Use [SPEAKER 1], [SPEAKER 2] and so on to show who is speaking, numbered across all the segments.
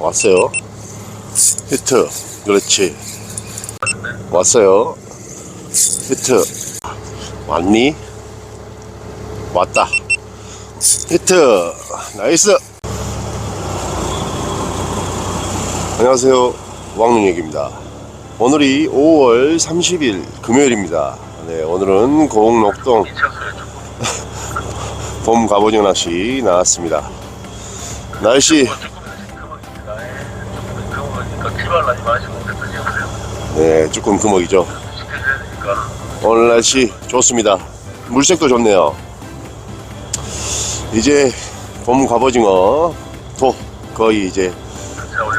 [SPEAKER 1] 왔어요. 히트. 그렇지. 왔어요. 히트. 왔니? 왔다. 히트. 나이스. 안녕하세요. 왕능역입니다. 오늘이 5월 30일 금요일입니다. 네, 오늘은 고흥록동 봄 갑오징어 낚시 나왔습니다. 날씨
[SPEAKER 2] 기발라지 마시고 드세요.
[SPEAKER 1] 네, 조금
[SPEAKER 2] 되니까.
[SPEAKER 1] 오늘 날씨 좋습니다. 물색도 좋네요. 이제 봄 갑오징어 도 거의 이제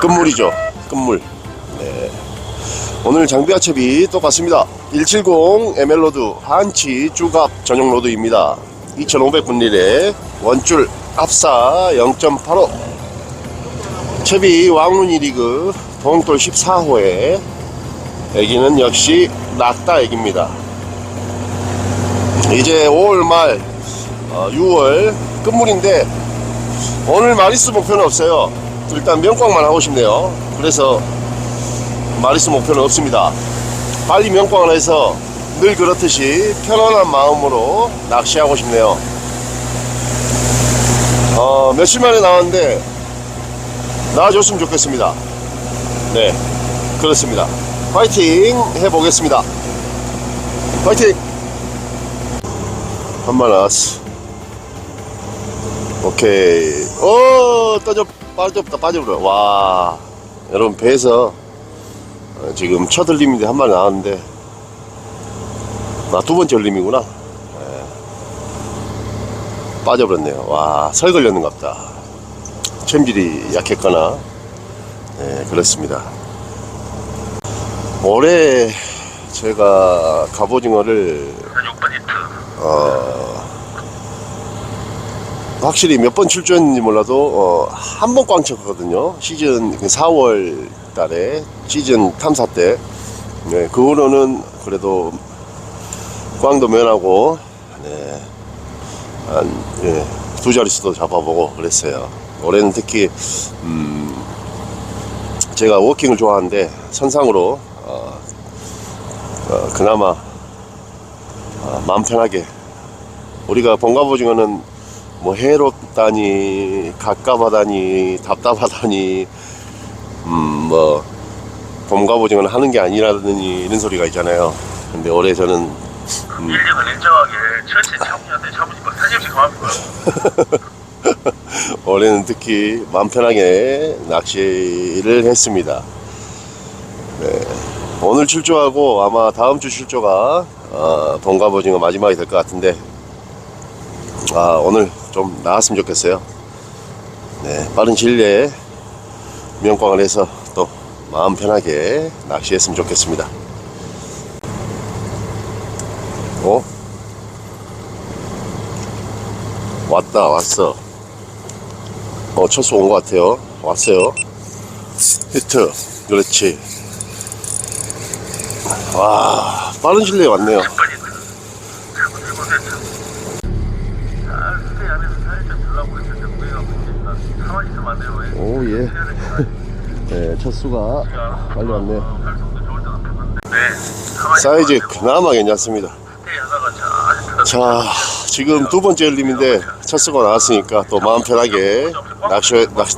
[SPEAKER 1] 끝물이죠. 끝물. 네. 오늘 장비 하첩이 똑같습니다. 170 에멜로드 한치 쭈갑 전용 로드입니다. 2500분릴에 원줄 합사 0.85 채비 왕눈이 리그 동돌 14호에 애기는 역시 낙다 애기입니다. 이제 5월 말 어, 6월 끝물인데 오늘 마리스 목표는 없어요. 일단 명광만 하고 싶네요. 그래서 마리스 목표는 없습니다. 빨리 명광을 해서 늘 그렇듯이 편안한 마음으로 낚시하고 싶네요. 어, 며칠 만에 나왔는데 나와줬으면 좋겠습니다. 네, 그렇습니다. 파이팅 해보겠습니다. 파이팅! 한번 나왔어. 오케이. 오, 떠져, 빠졌다, 빠져버려. 와. 여러분, 배에서 어, 지금 첫 흘림인데 한 마리 나왔는데, 나 두 번째 흘림이구나. 예. 빠져버렸네요. 와, 설 걸렸는가 보다. 챔질이 약했거나, 네, 그렇습니다. 올해 제가 갑오징어를
[SPEAKER 2] 6번 히트.
[SPEAKER 1] 어, 확실히 몇 번 출전했는지 몰라도 어, 한 번 꽝 쳤거든요. 시즌 4월 달에 시즌 탐사 때. 네, 그 후로는 그래도 꽝도 면하고 네, 한, 예, 두 자릿수도 잡아보고 그랬어요. 올해는 특히 음, 제가 워킹을 좋아하는데 선상으로 어, 어, 그나마 어, 마음 편하게. 우리가 본가보징어는 뭐 해롭다니 가깝하다니 답답하다니 음뭐 본가보징어는 하는 게 아니라더니 이런 소리가 있잖아요. 근데 올해 저는
[SPEAKER 2] 일정을 일정하게 철새 차분한테 차분히까 사진 없이 가만히
[SPEAKER 1] 올해는 특히 마음 편하게 낚시를 했습니다. 네. 오늘 출조하고 아마 다음 주 출조가 어, 본가보징어 마지막이 될 것 같은데 아 오늘 좀 나왔으면 좋겠어요. 네. 빠른 내에 명광을 해서 또 마음 편하게 낚시했으면 좋겠습니다. 어? 왔다 왔어 어 첫수 온 것 같아요 왔어요 히트 그렇지 와 빠른 시일 내에 왔네요
[SPEAKER 2] 6번 히트. 차분 일본 히트. 잘 스테이하면서 살짝 들라고 했을 때 우리가 문제가 가만히 있으면 안 돼요. 왜?
[SPEAKER 1] 오예
[SPEAKER 2] 해야 되니까.
[SPEAKER 1] 네, 첫 수가 빨리 왔네요 사이즈 그나마 괜찮습니다 자 지금 두 번째 흘림인데 첫 수가 나왔으니까 또 마음 편하게 낚시, 낚시,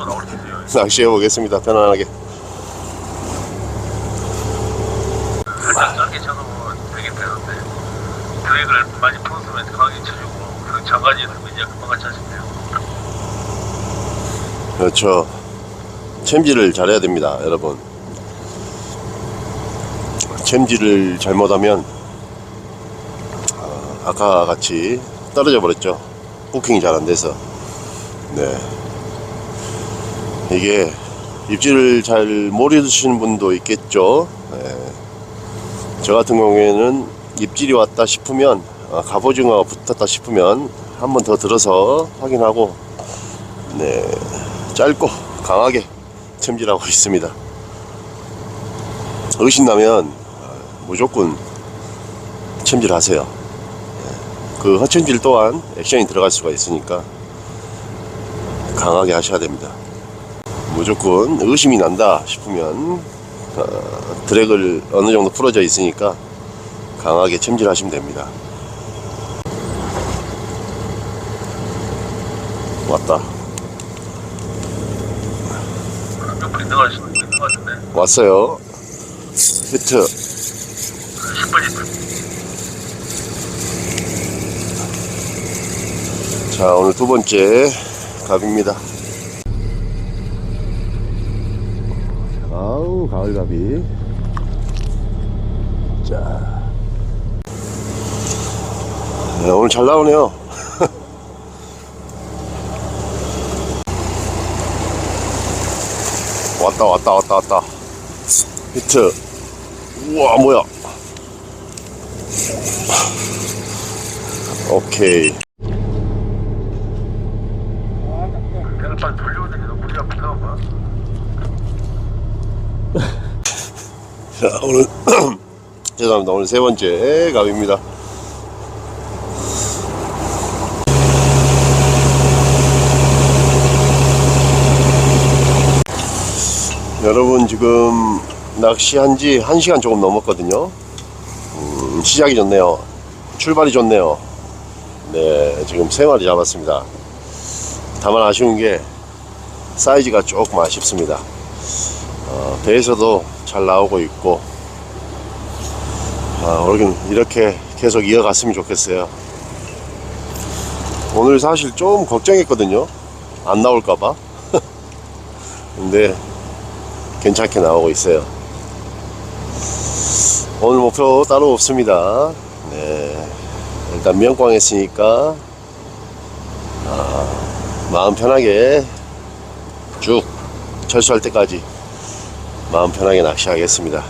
[SPEAKER 1] 낚시해 보겠습니다 편안하게.
[SPEAKER 2] 드랙을 많이 풀었으면 강하게 쳐주고 그 장가지 이제 금방.
[SPEAKER 1] 그렇죠. 챔질을 잘해야 됩니다 여러분. 챔질을 잘못하면 어, 아까 같이 떨어져 버렸죠 부킹이 잘 안 돼서 네 이게 입질을 잘 모르시는 분도 있겠죠 네. 저 같은 경우에는 입질이 왔다 싶으면 어, 갑오징어가 붙었다 싶으면 한 번 더 들어서 확인하고 네 짧고 강하게 챔질하고 있습니다. 의심나면 어, 무조건 챔질하세요. 네. 그 허챔질 또한 액션이 들어갈 수가 있으니까 강하게 하셔야 됩니다. 무조건 의심이 난다 싶으면 어, 드랙을 어느 정도 풀어져 있으니까 강하게 챔질하시면 됩니다. 왔다. 왔어요. 히트.
[SPEAKER 2] 10번 히트.
[SPEAKER 1] 자, 오늘 두 번째 갑입니다. 아우, 가을 갑이. 자. 네, 오늘 잘 나오네요. 왔다, 왔다, 왔다, 왔다. 히트. 우와, 뭐야. 오케이.
[SPEAKER 2] 배를 빨리 돌려오는 게 너무 우리가 불편한 거야.
[SPEAKER 1] 자, 오늘 죄송합니다. 오늘 세 번째 갑입니다. 여러분 지금 낚시한 지 1시간 조금 넘었거든요. 음, 시작이 좋네요. 출발이 좋네요. 네, 지금 세 마리 잡았습니다. 다만 아쉬운 게 사이즈가 조금 아쉽습니다. 어, 배에서도 잘 나오고 있고 아, 오늘 이렇게 계속 이어갔으면 좋겠어요. 오늘 사실 좀 걱정했거든요. 안 나올까봐. 근데 괜찮게 나오고 있어요. 오늘 목표 따로 없습니다. 네. 일단 명광 했으니까 아, 마음 편하게 쭉 철수할 때까지 마음 편하게 낚시하겠습니다.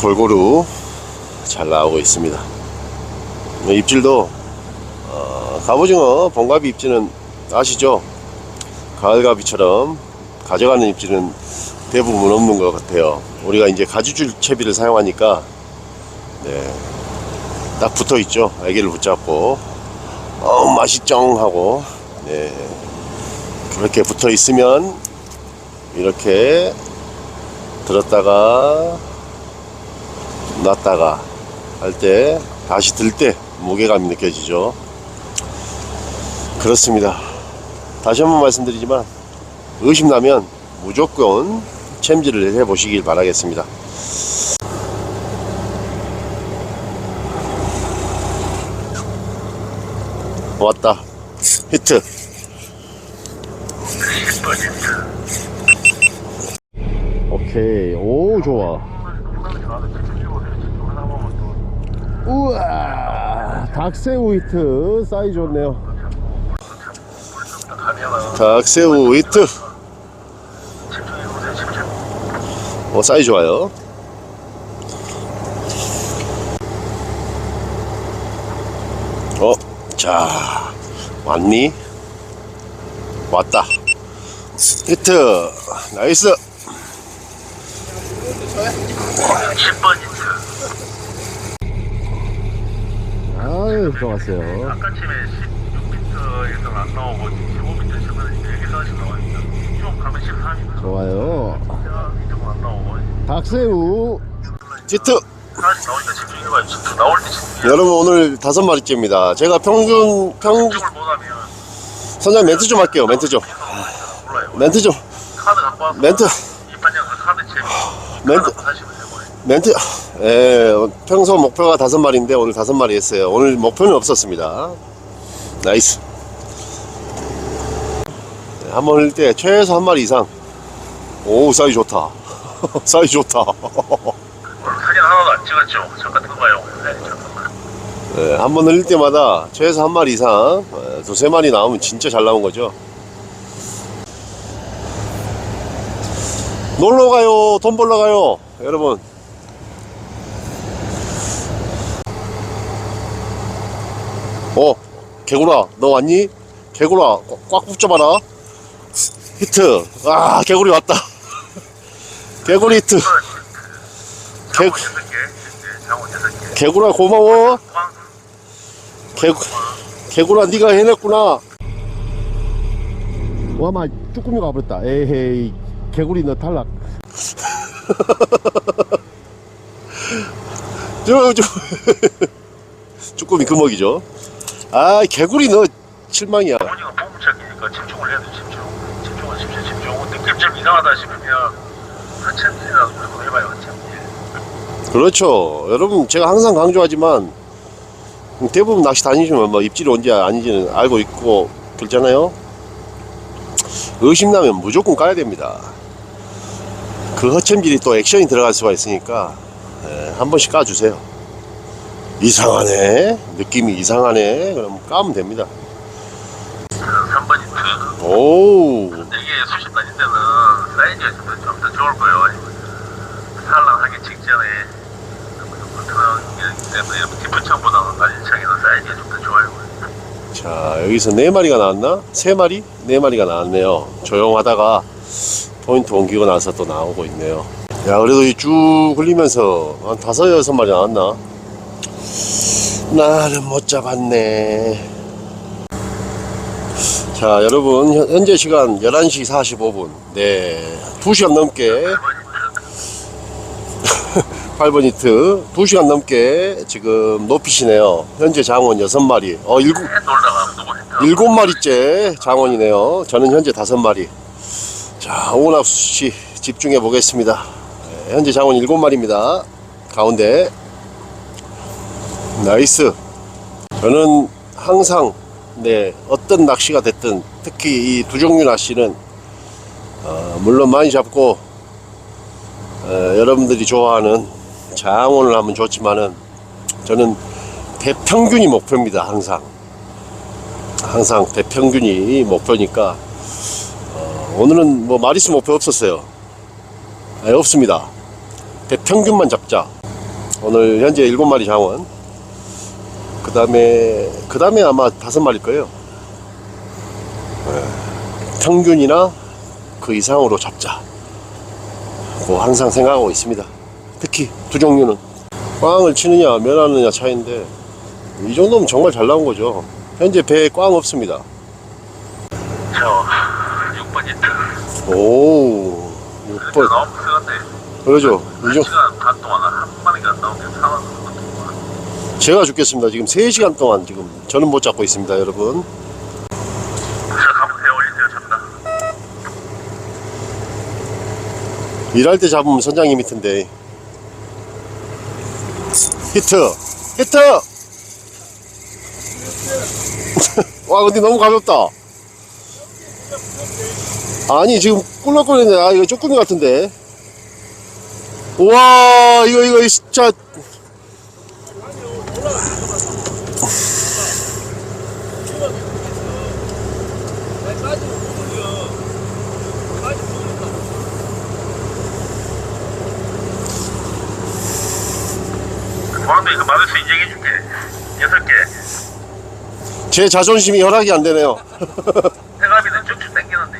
[SPEAKER 1] 골고루 잘 나오고 있습니다. 입질도 어, 갑오징어 본갑이 입질은 아시죠? 가을가비처럼 가져가는 입질은 대부분 없는 것 같아요. 우리가 이제 가지줄 채비를 사용하니까 네, 딱 붙어 있죠. 애기를 붙잡고 어 맛있쩡 하고 네, 그렇게 붙어 있으면 이렇게 들었다가 놨다가 할 때 다시 들 때 무게감이 느껴지죠. 그렇습니다. 다시 한번 말씀드리지만 의심나면 무조건 챔질을 해 보시길 바라겠습니다. 왔다. 히트.
[SPEAKER 2] 10번 히트.
[SPEAKER 1] 오케이. 오, 좋아. 우와. 닭새우 히트. 사이즈 좋네요. 닭새우 히트. 어, 사이즈 좋아요. 어, 자, 왔니? 왔다. 히트. 나이스.
[SPEAKER 2] 10번 히트.
[SPEAKER 1] 아유, 좋았어요.
[SPEAKER 2] 아까 팀에 16m에서 안 나오고 15m 치면 여기서 하시 나와있다. 쭉 가면 13m.
[SPEAKER 1] 좋아요.
[SPEAKER 2] 이쪽은 안 나오고. 때 집중해.
[SPEAKER 1] 여러분 오늘 다섯 마리째입니다. 제가 평균 평
[SPEAKER 2] 집중을 못하면
[SPEAKER 1] 선장 멘트 좀 할게요. 멘트 좀. 멘트 좀. 멘트.
[SPEAKER 2] 이판장 그 카드 채.
[SPEAKER 1] 멘트.
[SPEAKER 2] 카드 하시면 되고요.
[SPEAKER 1] 멘트. 예, 평소 목표가 다섯 마리인데 오늘 다섯 마리 했어요. 오늘 목표는 없었습니다. 나이스. 네, 한번 흘때 최소 한 마리 이상. 오, 사이즈 좋다. 사이즈 좋다.
[SPEAKER 2] 오늘 사진 하나도 안 찍었죠? 잠깐 들어봐요. 네, 잠깐만.
[SPEAKER 1] 네, 한번 흘릴 때마다 최소 한 마리 이상, 예, 두세 마리 나오면 진짜 잘 나온 거죠. 놀러 가요. 돈 벌러 가요. 여러분. 어, 개구라, 너 왔니? 개구라, 꽉, 꽉 붙여봐라. 히트. 아, 개구리 왔다. 개구리 히트. 개,
[SPEAKER 2] 장원 6개. 네, 장원 6개.
[SPEAKER 1] 개구라 고마워.
[SPEAKER 2] 광,
[SPEAKER 1] 개, 개구라 네가 해냈구나. 와, 마, 쭈꾸미가 와버렸다. 에헤이, 개구리 너 탈락. 쭈꾸미 금먹이죠. 아, 개구리 너 실망이야.
[SPEAKER 2] 어머니가 보험책이니까 집중을 해야 돼 집중 집중을 집중 집중 느낌 좀 이상하다 싶으면 하천이라도 좀 해봐요 하천
[SPEAKER 1] 그렇죠. 여러분, 제가 항상 강조하지만, 대부분 낚시 다니시면 뭐 입질이 온지 아닌지는 알고 있고, 그렇잖아요. 의심나면 무조건 까야 됩니다. 그 허천질이 또 액션이 들어갈 수가 있으니까, 예, 한 번씩 까주세요. 이상하네. 느낌이 이상하네. 그럼 까면 됩니다.
[SPEAKER 2] 3번 히트
[SPEAKER 1] 오,
[SPEAKER 2] 이게 수십 다닐 때는 사이즈가 좀 더 좋을 거예요 산란하기 직전에 그런 때문에 깊은 청보다는 낮은 청에는 사이즈가 좀 더 좋아요
[SPEAKER 1] 자, 여기서 네 마리가 나왔나? 세 마리? 네 마리가 나왔네요. 조용하다가 포인트 옮기고 나서 또 나오고 있네요. 야, 그래도 이 쭉 흘리면서 한 다섯, 여섯 마리 나왔나? 나는 못 잡았네. 자, 여러분, 현- 현재 시간 11시 45분. 네. 2시간 넘게 8번 히트 2시간 넘게 지금 높이시네요. 현재 장원 6마리. 어, 7,
[SPEAKER 2] 해 놀다가 누구 했다
[SPEAKER 1] 일곱 마리째 장원이네요. 저는 현재 다섯 마리. 자, 오은합 씨 집중해 보겠습니다. 네, 현재 장원 일곱 마리입니다. 가운데. 나이스. 저는 항상 네 어떤 낚시가 됐든 특히 이 두 종류 낚시는 어, 물론 많이 잡고 어, 여러분들이 좋아하는 장원을 하면 좋지만은 저는 대평균이 목표입니다. 항상. 항상 대평균이 목표니까 어, 오늘은 뭐 마리수 목표 없었어요. 아니, 없습니다. 대평균만 잡자. 오늘 현재 일곱 마리 장원. 그 다음에 그 다음에 아마 다섯 마리일 거예요. 예, 평균이나 그 이상으로 잡자. 뭐 항상 생각하고 있습니다. 특히 두 종류는 꽝을 치느냐 면하느냐 차이인데 이 정도면 정말 잘 나온 거죠. 현재 배에 꽝 없습니다.
[SPEAKER 2] 저 6번 히트
[SPEAKER 1] 오,
[SPEAKER 2] 그때
[SPEAKER 1] 6번.
[SPEAKER 2] 너무 크던데
[SPEAKER 1] 그러죠. 이 정-
[SPEAKER 2] 1시간 반 동안 한 마리가 안 나오면 상황은 어떻게
[SPEAKER 1] 제가 죽겠습니다. 지금 3시간 동안 지금 저는 못 잡고 있습니다, 여러분.
[SPEAKER 2] 저 감태 올리세요 전다
[SPEAKER 1] 일할 때 잡으면 선장님 히트인데. 히트! 히트! 와, 근데 너무 가볍다. 아니, 지금 꿀렁꿀렁인데, 아, 이거 쪼꾸미 같은데. 우와, 이거, 이거, 진짜.
[SPEAKER 2] 보람도 이거 마르스 인정해줄게 여섯
[SPEAKER 1] 개제 자존심이 허락이 안 되네요.
[SPEAKER 2] 해감이는 쭉쭉 당기는데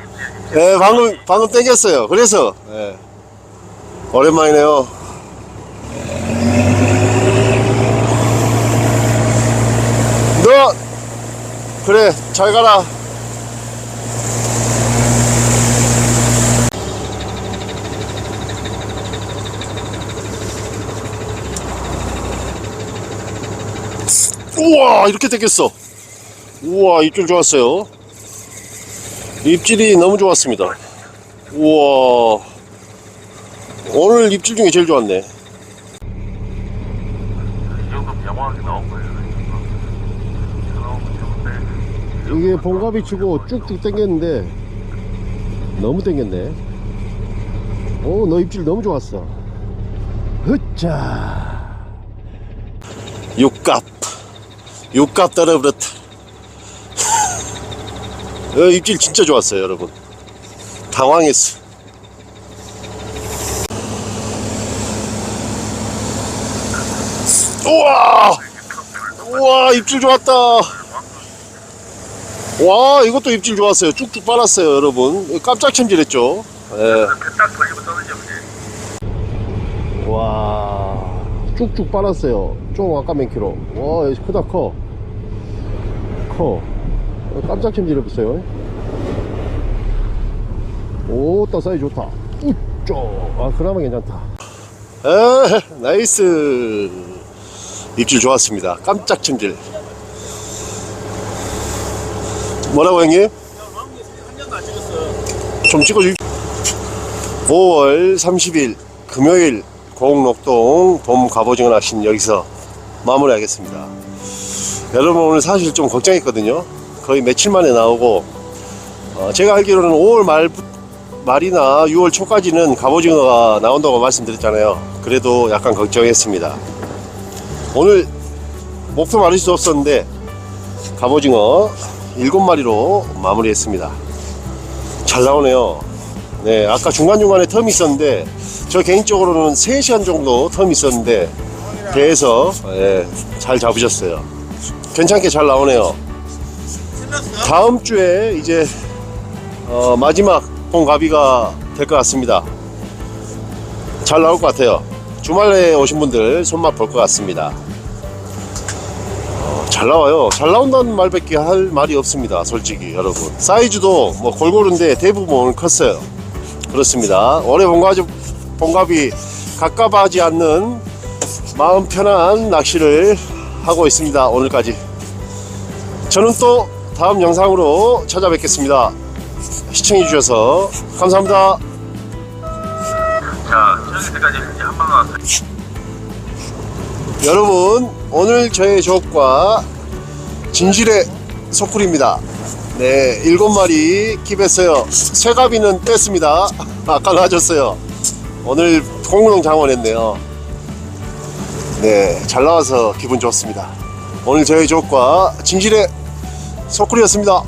[SPEAKER 1] 네, 방금, 방금 땡겼어요. 그래서, 예. 오랜만이네요. 너, 그래, 잘 가라. 우와, 이렇게 땡겼어. 우와, 입질 좋았어요. 입질이 너무 좋았습니다. 우와. 오늘 입질 중에 제일 좋았네.
[SPEAKER 2] 이게
[SPEAKER 1] 봉갑이 치고 쭉쭉 당겼는데 너무 당겼네. 오, 너 입질 너무 좋았어. 흐짜. 육갑. 육갑 떨어버렸다. 어, 입질 진짜 좋았어요, 여러분. 당황했어. 우와! 우와, 입질 좋았다. 와, 이것도 입질 좋았어요. 쭉쭉 빨았어요, 여러분. 깜짝 챔질했죠. 예.
[SPEAKER 2] 배딱 걸리고 떨어져 이제
[SPEAKER 1] 와, 쭉쭉 빨았어요. 좀 아까 몇 킬로. 와, 크다, 커. 커. 어, 깜짝 챔질해 보세요. 오따 사이 좋다 우쪽 아 그나마 괜찮다 아 나이스 입질 좋았습니다 깜짝 찜질 뭐라고 형님? 좀 찍어주 5월 30일 금요일 공록동 봄 갑오징어 낚시는 여기서 마무리하겠습니다 여러분 오늘 사실 좀 걱정했거든요 거의 며칠 만에 나오고 어, 제가 알기로는 5월 말 말이나 6월 초까지는 갑오징어가 나온다고 말씀드렸잖아요. 그래도 약간 걱정했습니다. 오늘 목표 마릴 수 없었는데 갑오징어 7마리로 마무리했습니다. 잘 나오네요. 네, 아까 중간중간에 텀이 있었는데 저 개인적으로는 3시간 정도 텀이 있었는데 배에서 예, 잘 잡으셨어요. 괜찮게 잘 나오네요. 다음 주에 이제 어, 마지막 뽕가비가 될 것 같습니다. 잘 나올 것 같아요. 주말에 오신 분들 손맛 볼 것 같습니다. 어, 잘 나와요. 잘 나온다는 말밖에 할 말이 없습니다. 솔직히 여러분. 사이즈도 뭐 골고루인데 대부분 컸어요. 그렇습니다. 올해 뽕가비, 뽕가비 가깝하지 않는 마음 편한 낚시를 하고 있습니다. 오늘까지. 저는 또 다음 영상으로 찾아뵙겠습니다. 시청해주셔서 감사합니다.
[SPEAKER 2] 자, 저기 때까지 이제 한번 왔어요.
[SPEAKER 1] 여러분, 오늘 저의 조과 진실의 소쿨입니다. 네, 일곱 마리 킵했어요. 쇠가비는 뺐습니다. 아까 놔줬어요. 오늘 공룡 장원했네요. 네, 잘 나와서 기분 좋습니다. 오늘 저의 조과 진실의 소쿨이었습니다.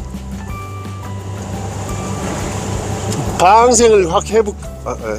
[SPEAKER 1] 방생을 확 해볼, 아, 예.